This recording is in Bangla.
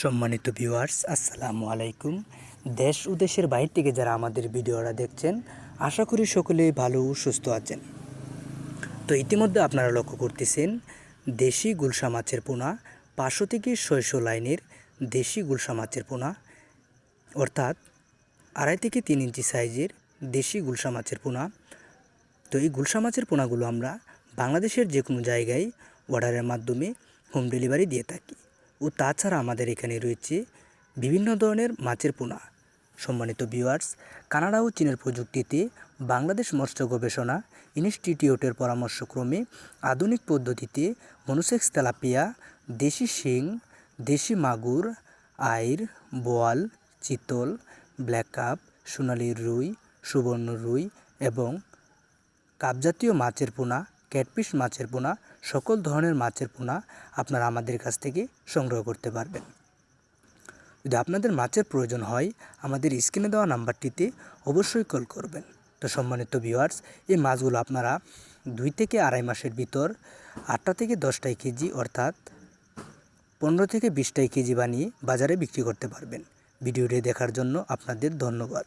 সম্মানিত ভিউয়ার্স আসসালামু আলাইকুম। দেশ ও দেশের বাইরে থেকে যারা আমাদের ভিডিওটা দেখছেন, আশা করি সকলেই ভালো সুস্থ আছেন। তো ইতিমধ্যে আপনারা লক্ষ্য করতেছেন, দেশি গুলশা মাছের পোনা পাঁচশো থেকে ছয়শো লাইনের দেশি গুলশা মাছের পোনা, অর্থাৎ আড়াই থেকে তিন ইঞ্চি সাইজের দেশি গুলশা মাছের পোনা। তো এই গুলশা মাছের পোনাগুলো আমরা বাংলাদেশের যে কোনো জায়গায় অর্ডারের মাধ্যমে হোম ডেলিভারি দিয়ে থাকি। ও তাছাড়া আমাদের এখানে রয়েছে বিভিন্ন ধরনের মাছের পোনা। সম্মানিত ভিউয়ার্স কানাডা ও চীনের প্রযুক্তিতে বাংলাদেশ মৎস্য গবেষণা ইনস্টিটিউটের পরামর্শক্রমে আধুনিক পদ্ধতিতে মনুসেক্স তেলাপিয়া, দেশি শিং, দেশি মাগুর, আইর, বোয়াল, চিতল, ব্ল্যাক কাপ, সোনালি রুই, সুবর্ণ রুই এবং কাপজাতীয় মাছের পোনা ক্যাটফিশ মাছের পোনা, সকল ধরনের মাছের পোনা আপনারা আমাদের কাছ থেকে সংগ্রহ করতে পারবেন। যদি আপনাদের মাছের প্রয়োজন হয়, আমাদের স্ক্রিনে দেওয়া নাম্বারটিতে অবশ্যই কল করবেন। তো সম্মানিত ভিউয়ার্স, এই মাছগুলো আপনারা দুই থেকে আড়াই মাসের ভিতর আটটা থেকে দশটাই কেজি অর্থাৎ পনেরো থেকে বিশটাই কেজি বানিয়ে বাজারে বিক্রি করতে পারবেন। ভিডিওটি দেখার জন্য আপনাদের ধন্যবাদ।